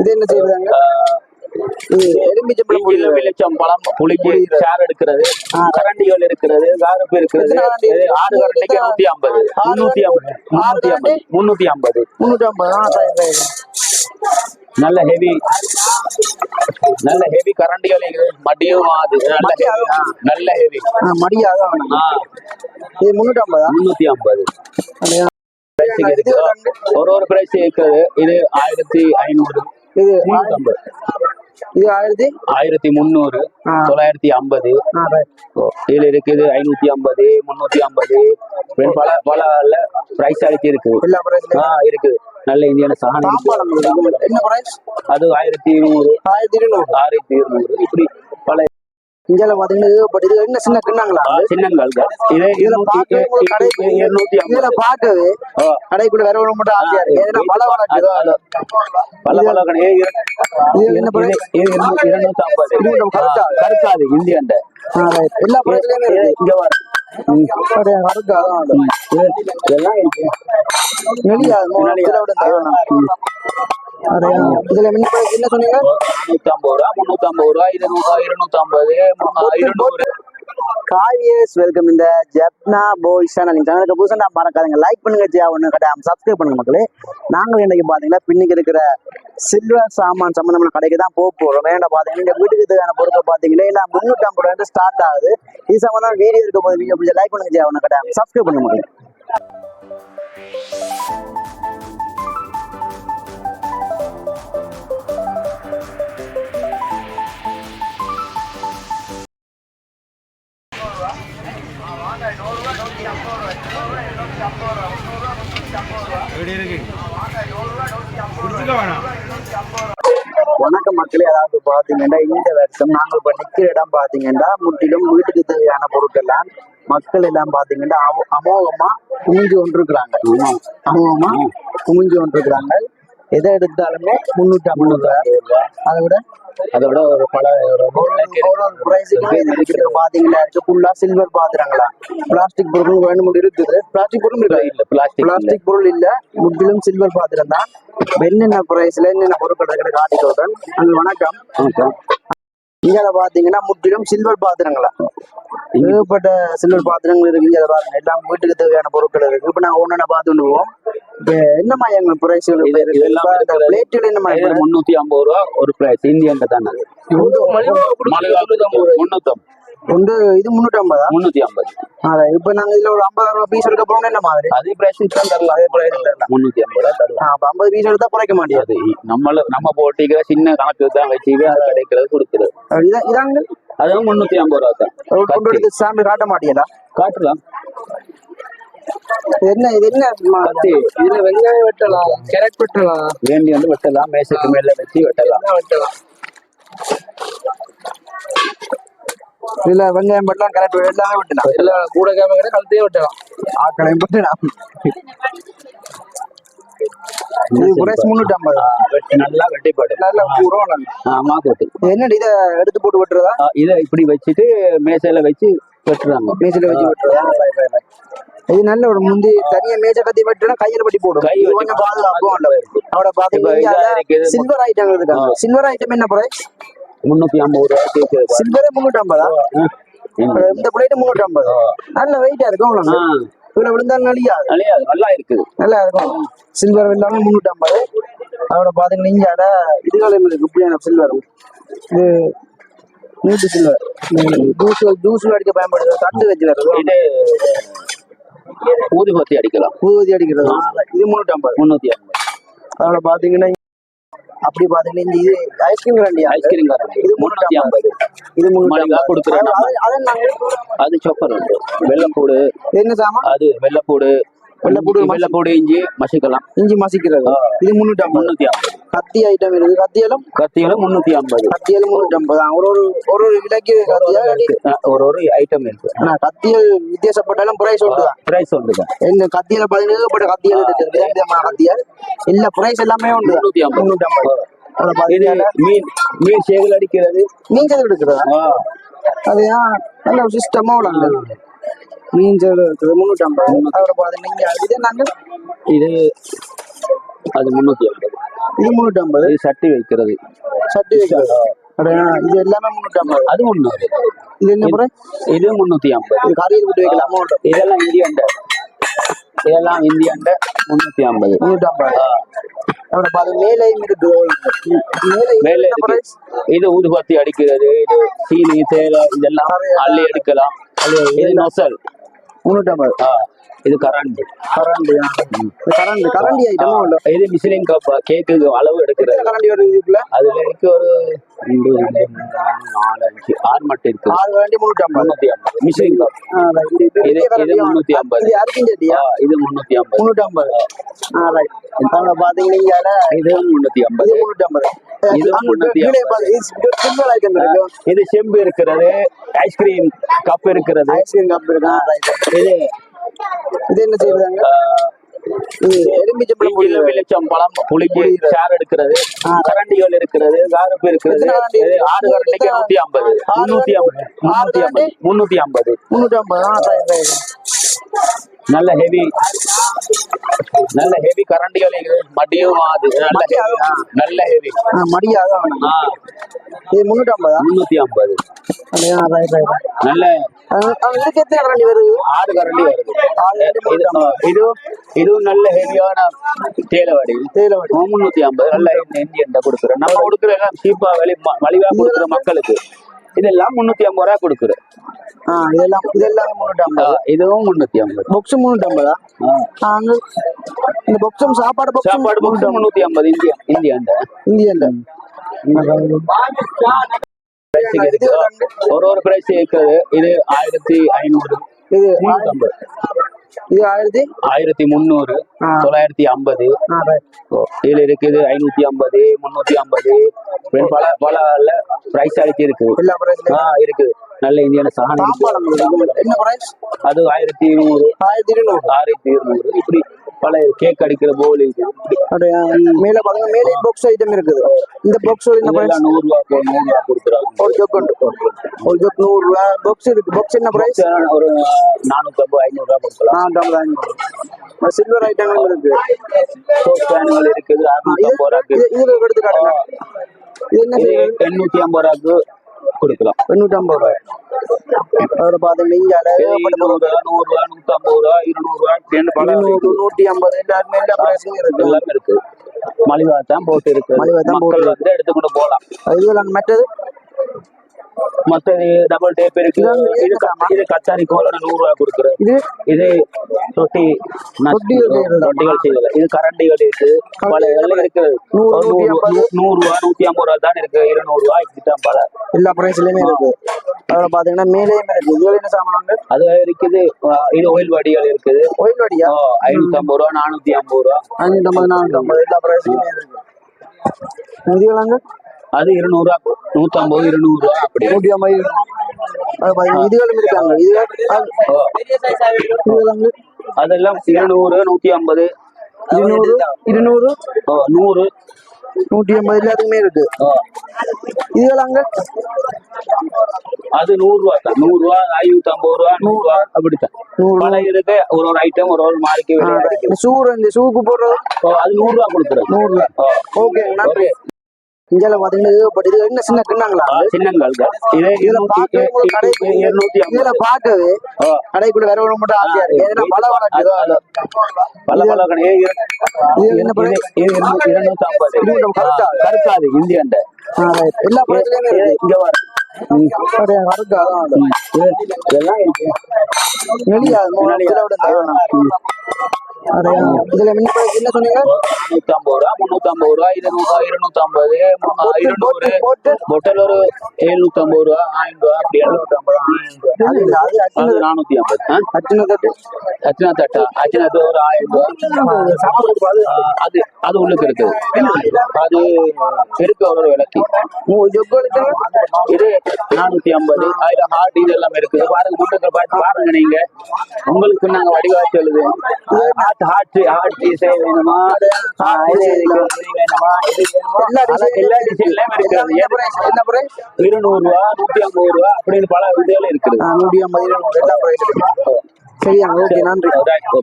இது என்ன செய்யறாங்க? எலுமிச்சம்பழம் புளி வெளிச்சம் பழம் புளிக்கு சார் எடுக்கிறது கரண்டிகள் இருக்கிறது காரப்பு இருக்கிறது கரண்டி? ஆறு கரண்டிக்கு நூத்தி ஐம்பது. முன்னூத்தி ஐம்பது. முன்னூத்தி ஐம்பது. கரண்டி? முன்னூத்தி ஐம்பது. சரி நல்ல ஹெவி. நல்ல ஹெவி கரண்டிகள் இருக்குது மடியும் ஆது நல்ல ஆ, நல்ல ஹெவி. ஆ மடியா தான் வேணும் ஆ. இது முன்னூற்றி ஐம்பதா? முன்னூத்தி ஐம்பது. ஒரு ஒரு பிரைஸ் இருக்கிறது இது ஆயிரத்தி ஐநூறு. இது இது ஆயிரத்தி? ஆயிரத்தி முந்நூறு. தொள்ளாயிரத்தி ஐம்பது. இதுல இருக்குது ஐநூத்தி ஐம்பது முன்னூத்தி ஐம்பது. பல பல பிரைஸ் அடிச்சு இருக்கு இருக்கு. நல்ல இந்தியான பிரைஸ் அது ஆயிரத்தி இருநூறு. ஆயிரத்தி இருநூறு. ஆயிரத்தி இருநூறு. இப்படி பல இந்தியால பாத்தீங்கன்னா பட் இது என்ன சின்ன கிண்ணங்களா சின்னங்கள் இது இதுல இருநூத்தி பார்க்கவே உங்களுக்கு கடை இருநூத்தி இதுல. கடைக்குள்ள வேற மட்டும் ஆசையா இருக்கு. ஏன்னா பல வளர்க்குதோ பல பல கடை இது என்ன price? இருநூத்தி ஐம்பது. இருநூத்தி கருக்காது. ஆ, கருக்காது இந்தியன் எல்லா பிரைஸ்லயுமே இருக்கு. இங்க வர இதுல என்ன சொன்னீங்க? முன்னூத்தி ஐம்பது ரூபா இருநூறு இருநூத்தி ஐம்பது இருநூறு. காவியஸ் வெல்கம் இந்த ஜப்னா பாய்ஸ் சேனல் நீங்க சேனலுக்கு புதுசாக மறக்காதுங்க லைக் பண்ணுங்க ஜியா ஒன்று கட்டாயம் சப்ஸ்கிரைப் பண்ணுங்க மக்களே. நாங்கள் இன்னைக்கு பார்த்தீங்கன்னா பின்னிக்கு இருக்கிற சில்வர் சாமான் சம்மந்தமான கடைக்கு தான் போக போகிறோம் வேண்டாம் பார்த்தீங்கன்னா இந்த வீட்டுக்கு தேவையான பொருட்கள் பார்த்தீங்கன்னா எல்லாம் முந்நூற்றி ஐம்பது ரூபாய் ஸ்டார்ட் ஆகுது. இது சம்மந்தம் வீடியோ இருக்கும் போது வீடியோ பிடிச்ச லைக் பண்ணுங்க ஜியா ஒன்று கட்டாயம் சப்ஸ்கிரைப் பண்ணுங்க மக்களே. எப்படி வணக்கம் மக்களே அதாவது பாத்தீங்கன்னா இந்த வருஷம் நாங்கள் இப்ப நிக்கிற இடம் பாத்தீங்கன்னா முற்றிலும் வீட்டுக்கு தேவையான பொருட்கள்லாம் மக்கள் எல்லாம் பாத்தீங்கன்னா அமோகமா குமிஞ்சு கொண்டிருக்கிறாங்க. அமோகமா குமிஞ்சு கொண்டிருக்கிறாங்க. எதை எடுத்தாலுமே முன்னூத்தி ஐம்பது ரூபாய். அதை விட அதை விட ஒரு பல பாத்தீங்கன்னா இருக்கு. ஃபுல்லா சில்வர் பாத்துறாங்களா? பிளாஸ்டிக் பொருட்கள் வேணும் இருக்குது. பிளாஸ்டிக் இருக்கா இல்ல. பிளாஸ்டிக் பிளாஸ்டிக் பொருள் இல்ல. முற்றிலும் சில்வர் பாத்திரம் தான். என்னென்ன பிரைஸ்ல என்னென்ன பொருட்கள் இருக்கிற காட்டி சொல்றேன் அங்க வணக்கம். இங்க பாத்தீங்கன்னா முற்றிலும் சில்வர் பாத்திரங்களா? ஏகப்பட்ட சில்வர் பாத்திரங்கள் இருக்கு இங்க பாருங்க. எல்லாம் வீட்டுக்கு தேவையான பொருட்கள் இருக்கு. இப்ப நாங்க ஒன்னு பார்த்துட்டு போவோம் இப்ப என்ன மாதிரி பிரைஸ்கள் இது- இதெல்லாம். பிளேட்டுகள் என்ன மாதிரி முன்னூத்தி ஐம்பது ரூபா ஒரு பிரைஸ் இந்தியன் தான்? அது இது முன்னூற்றி ஐம்பதா முன்னூத்தி ஐம்பது. அதான் இப்ப நாங்க இதுல ஒரு ஐம்பது ரூபாய் பீஸ் எடுக்க போறோம் என்ன மாதிரி? அதே பிரைஸ் தான் தரலாம். அதே பிரைஸ் தரலாம். முன்னூத்தி ஐம்பது ரூபா தரலாம் அப்ப ஐம்பது பீஸ் எடுத்தா குறைக்க மாட்டேங்குது அது நம்மள நம்ம போட்டிக்கிற சின்ன கணக்கு தான் வச்சு அது கிடைக்கிறது கொடுக்குறது. இதான் இதாங்க அதுவும் முன்னூத்தி ஐம்பது ரூபா தான். கொண்டு எடுத்து சாம்பிள் காட்ட மாட்டீங்களா காட்டலாம். என்ன இது என்ன இதுல வெங்காயம் வெட்டலாம். கேரட் வெட்டலாம். வேண்டி வந்து வெட்டலாம். மேசைக்கு மேல வச்சு வெட்டலாம். வெட்டலாம். இதுல வெங்காயம் வெட்டலாம் கேரட் எல்லாமே வெட்டலாம். எல்லா கூட கேம கடை கழுத்தையே வெட்டலாம். ஆக்களையும் வெட்டலாம். இது முன்னூத்தி ஐம்பது வெட்டி நல்லா வெட்டிப்பாடு நல்ல பூரம் ஆமா கொட்டு என்னடி இதை எடுத்து போட்டு வெட்டுறதா? இதை இப்படி வச்சுட்டு மேசையில வச்சு வெட்டுறாங்க. மேஜில வச்சு வெட்டுறதா. இது நல்ல ஒரு முந்தி தனியா மேஜ கத்தி வெட்டுனா கையில பட்டி போடும். கை கொஞ்சம் பாதுகாப்பும். அவட பாத்தீங்கன்னா. சில்வர் ஐட்டம் இருக்காங்க சில்வர் ஐட்டம் என்ன பிரைஸ் முன்னூத்தி ஐம்பது ரூபா கேக்கு சில்வரே முன்னூத்தி ஐம்பதா? இந்த பிளேட் முன்னூத்தி ஐம்பது. நல்ல வெயிட்டா இருக்கும் அவ்வளவு இதுல விழுந்தாலும் நலியாது. அழியாது நல்லா இருக்குது. நல்லா இருக்கும். சில்வர் எல்லாமே முன்னூத்தி ஐம்பது. அதோட பாத்தீங்கன்னா இங்கால இதுகளும் இருக்கு இப்படியான சில்வர் இது நீட்டு சில்வர் ஜூஸ் ஜூஸ் அடிக்க பயன்படுது. தட்டு வச்சு வருது ஊதுபத்தி அடிக்கலாம். ஊதி அடிக்கிறது. இது முன்னூத்தி ஐம்பது. முன்னூத்தி ஐம்பது. அதோட பாத்தீங்கன்னா அப்படி பாத்தீங்கன்னா இந்த இது ஐஸ்கிரீம் கரண்டி ஐஸ்கிரீம் காரண்டி. இது முன்னூத்தி ஐம்பது. இது ஐம்பது. கொடுக்குறோம். அது- சொப்பர் வெள்ளப்பூடு என்ன சாமான்? அது வெள்ளப்பூடு வெள்ளைப்பூடு, இஞ்சி மசிக்கலாம். இஞ்சி மசிக்கிறது. இது முன்னூத்தி ஐம்பது. முன்னூத்தி ஐம்பது. கத்தி ஐட்டம் இருக்கு கத்தியாலும் கத்தியில முன்னூத்தி ஐம்பது. கத்தியாலும் முன்னூத்தி ஐம்பது. ஒரு ஒரு ஒரு ஒரு விலைக்கு கத்தியா ஒரு ஒரு ஐட்டம் இருக்கு. ஆனா கத்தியல் வித்தியாசப்பட்டாலும் பிரைஸ் உண்டுதான் பிரைஸ் உண்டுங்க இந்த கத்தியில பாத்தீங்கன்னா பட்ட கத்தியல் இருக்குது வித விதமான கத்தியல் எல்லா பிரைஸ் எல்லாமே உண்டு. முன்னூத்தி ஐம்பது. முன்னூத்தி மீன் மீன் சேகல் அடிக்கிறது. மீன் செல் எடுக்கிறதா? அது நல்ல சிஸ்டமா உள்ளாங்க மீன் செல் இருக்குது முன்னூத்தி ஐம்பது பாத்தீங்கன்னா இங்க இது நாங்க இது அது முன்னூத்தி ஐம்பது இது ஐம்பது இது சட்டி வைக்கிறது. சட்டி வைக்கிறது. இது எல்லாமே முன்னூற்றி ஐம்பது அது முந்நூறு இது என்ன முறை இது முன்னூத்தி ஐம்பது. இது கறியில் விட்டு வைக்கலாம் அமௌண்ட் இதெல்லாம் இந்தியண்ட இதெல்லாம் இந்தியண்ட முன்னூத்தி ஐம்பது. முன்னூற்றி ஐம்பது அவட பாரு மேலையும் இருக்கு. மேலே மேல என்ன இருக்கு. price? இது ஊதுபத்தி அடிக்கிறது இது சீனி தேலை இதெல்லாம் அள்ளி எடுக்கலாம். இது நொசல். முன்னூற்றி ஐம்பது. ஆ, இது கரண்ட். கரண்டி. கரண்டி கரண்டி ஐட்டமா உண்டு இது மிசிலிங் கப் கேக்கு அளவு எடுக்கிறது. கரண்டி வருது இதுக்குள்ள? அதுல இருக்கு ஒரு ரெண்டு ரெண்டு நாலு அஞ்சு. ஆறு மட்டும் இருக்கு. ஆறு கரண்டி முன்னூற்றி ஐம்பது. முன்னூத்தி ஐம்பது. கப். இது இது முன்னூத்தி ஐம்பது. இது அரிக்கும் சட்டியா இது முன்னூத்தி ஐம்பது. ஆ. ரைட் அவங்க பாத்தீங்கன்னா இது முன்னூத்தி ஐம்பது. இது முன்னூற்றி ஐம்பது. இது முன்னூத்தி ஐம்பது. இது செம்பு இருக்கிறது. ஐஸ்கிரீம் கப் இருக்கிறது. ஐஸ்கிரீம் கப் இருக்கு. இது இது என்ன செய்யறாங்க ஆ, இது எலும்பிச்சம்பழம் இஞ்சில வெளிச்சம் பழம் புளிக்கு சார் எடுக்கிறது கரண்டிகள் இருக்கிறது காரப்பு இருக்கிறது ஆறு கரண்டிக்கு நூத்தி ஐம்பது. முன்னூத்தி ஐம்பது. முன்னூத்தி ஐம்பது. முன்னூத்தி ஐம்பது. ரைட் நல்ல ஹெவி நல்ல ஹெவி இருக்குது மடியும் ஆகுது நல்ல. ஆ, நல்ல ஹெவி ஆ மடியா அதான் வேணும். ஆ. இது முன்னூற்றி ஐம்பதா முன்னூத்தி ஐம்பது நல்ல இதுக்கு எத்தனை கரண்டி வருது? ஆறு கரண்டி வருது. கரண்டி இது இதுவும் இதுவும் நல்ல ஹெவியான தேலவாடி. தேயிலை முன்னூத்தி ஐம்பது நல்ல எண்ணெய் கொடுக்குறேன். நம்ம கொடுக்குற சீப்பா வெளி மலிவா கொடுக்குற மக்களுக்கு. இதெல்லாம் முன்னூத்தி ஐம்பது ரூபா கொடுக்குறேன் ஆ இதெல்லாம் இதெல்லாம் முன்னூற்றி ஆ, ஐம்பது இதுவும் முன்னூத்தி ஐம்பது. பொக்ஸ் முன்னூற்றி ஐம்பதா? அங்க இந்த பொக்ஸும் சாப்பாடு பொக்ஸும் சாப்பாடு போட்டு முன்னூத்தி ஐம்பது இந்தியா இந்தியாண்ட. இருக்கு ஒரு ஒரு பிரைஸ் இருக்குது இது ஆயிரத்தி ஐநூறு. இது முன்னூத்தி ஐம்பது. இது ஆயிரத்தி? ஆயிரத்தி முந்நூறு. தொள்ளாயிரத்தி ஐம்பது. இதுல இருக்குது ஐநூத்தி ஐம்பது முன்னூத்தி ஐம்பது. பல பல பிரைஸ் அடிச்சு இருக்கு. இருக்குது நல்ல இந்தியான இருக்கு. பிரைஸ் அது ஆயிரத்தி இருநூறு ஆயிரத்தி இருநூறு. ஆயிரத்தி இருநூறு. இப்படி பல கேக் அடிக்கிற போல் அப்படியா? மேல பாருங்க மேலே பாக்ஸ் ஐட்டம் இருக்குது. இந்த பாக்ஸ் என்ன பிரைஸ் இதெல்லாம் நூறு ரூபா போ- நூறு ரூபா கொடுக்குறாங்க ஒரு ஜோக் உண்டு. ஒரு ஜோக் நூறு ரூபா பாக்ஸ் இருக்கு. பாக்ஸ் என்ன பிரைஸ் ஒரு நானூத்தி ஐம்பது ஐநூறு. ரூபா கொடுக்கலாம் சில்வர் ஐட்டங்களும் இருக்கு. சோப் பேனுகள் இருக்குது. அறுநூத்தி ஐம்பது ரூபாய்க்கு. இது- எடுத்து காட்டுங்க இது என்ன இது செய்யுது எண்ணூத்தி ஐம்பது ரூபாய்க்கு. கொடுக்கலாம். எண்ணூற்றி ஐம்பது ரூபாய் அதோட இந்தியால இது இருநூறு ரூபா நூறு ரூபா நூத்தி ஐம்பது ரூபா இருநூறு ரூபா ரெண்டு பல இருநூறு நூற்றி ஐம்பது எல்லாருமே எல்லா பிரைஸும் இருக்கு. எல்லாமே இருக்கு. மலிவா தான் போட்டு இருக்கு. மலிவா தான் மக்கள் வந்து எடுத்துக்கொண்டு போலாம் இதுல மற்றது மத்தது டபுள் டேப் இருக்கு. இது இது கத்தாரி கோல நூறு ரூபாய் கொடுக்குறேன். இது? இது தொட்டி தொட்டிகள் செய்யறது. இது கரண்டிகள் இருக்கு. பல இதெல்லாம் இருக்கு. நூறு, ஒரு நூத்தி நூறு ஐம்பது. ரூபா நூத்தி ஐம்பது ரூபா தான் இருக்கு. இருநூறு ரூபாய் இப்படித்தான் பல. எல்லா பிரைஸ்லயுமே இருக்கு. அதோட பாத்தீங்கன்னா மேலேயும் இருக்கு. இதுல என்ன சாமான் அது இருக்குது. இது ஓயில் வடிகள் இருக்குது. ஒயில் வடியா? ஐநூத்தி ஐம்பது ரூபா நானூத்தி ஐம்பது ரூபா. அஞ்சூத்தி ஐம்பது நானூத்தி ஐம்பது எல்லா பிரைஸ்லயுமே இருக்கு. இதுகளாங்க அது இருநூறு ரூபா நூத்தி ஐம்பது இருநூறு ரூபா அப்படி நூற்றி ஐம்பது இதுகளும் இருக்காங்க இதுகளாங்க அதெல்லாம் இருநூறு நூத்தி ஐம்பது இருநூறு. இருநூறு நூறு. நூற்றி ஐம்பது எல்லாத்துக்குமே இருக்கு. இதுகளாங்க அது நூறு ரூபா தான். நூறு ரூபா ஐநூத்தி ஐம்பது ரூபா நூறு ரூபா அப்படித்தான். நூறு பல இருக்கு ஒரு ஒரு ஐட்டம் ஒரு ஒரு மார்க்கு இருக்கு. இந்த ஷூக்கு போடுறது? அது நூறு ரூபா கொடுக்குறேன் நூறு ரூபா ஓகே நன்றி. இந்தியால பாத்தீங்கன்னா இது என்ன சின்ன கிண்ணாங்களா சின்னங்கள் இதுல இருநூத்தி இதுல ஓ, கடைக்குள்ள வேற ஒண்ணு மட்டும் ஆசையா இருக்கு. பல கடை இது என்ன இருநூத்தி ஐம்பது கருக்காது இந்தியண்ட எல்லா படத்துலயுமே இருக்கு. இங்க வர. அப்படியா, கருக்கு அதான் அது. இதெல்லாம் இதுல என்ன சொன்னீங்க? நானூத்தி ஐம்பது ரூபா முன்னூத்தி ஐம்பது ரூபா இருநூறு ரூபா இருநூத்தி ஐம்பது இருநூறு. போட்டு பொட்டல் ஒரு எழுநூத்தி ஐம்பது ரூபா ஆயிரம் ரூபா அப்படி ஆயிரம் ரூபா. அது நானூத்தி ஐம்பது. ஆ? அச்சின தட்டு. அச்சனா ஒரு ஆயிரம் ரூபா. அது அது உள்ளுக்கு இருக்குது. அது ஒரு எடுத்தீங்க? இது நானூத்தி ஐம்பது. அதுல ஹார்ட் இது எல்லாம் இருக்குது. பாருங்க பார்த்து பாருங்க நீங்க. உங்களுக்கு நாங்க வடிவா சொல்லுது. ஹார்ட் ஹார்ட் ஹார்ட் வேணுமா இது இதுக்கு இது வேணுமா இது வேணுமா எல்லா டிசைன்லயும் இருக்குது. என்ன price? இருநூறு ரூபா நூத்தி ஐம்பது ரூபா அப்படின்னு பல இதுல இருக்குது. நூற்றி ஐம்பது இருநூறு. எல்லா இருக்கு. சரியா ஓகே நன்றி.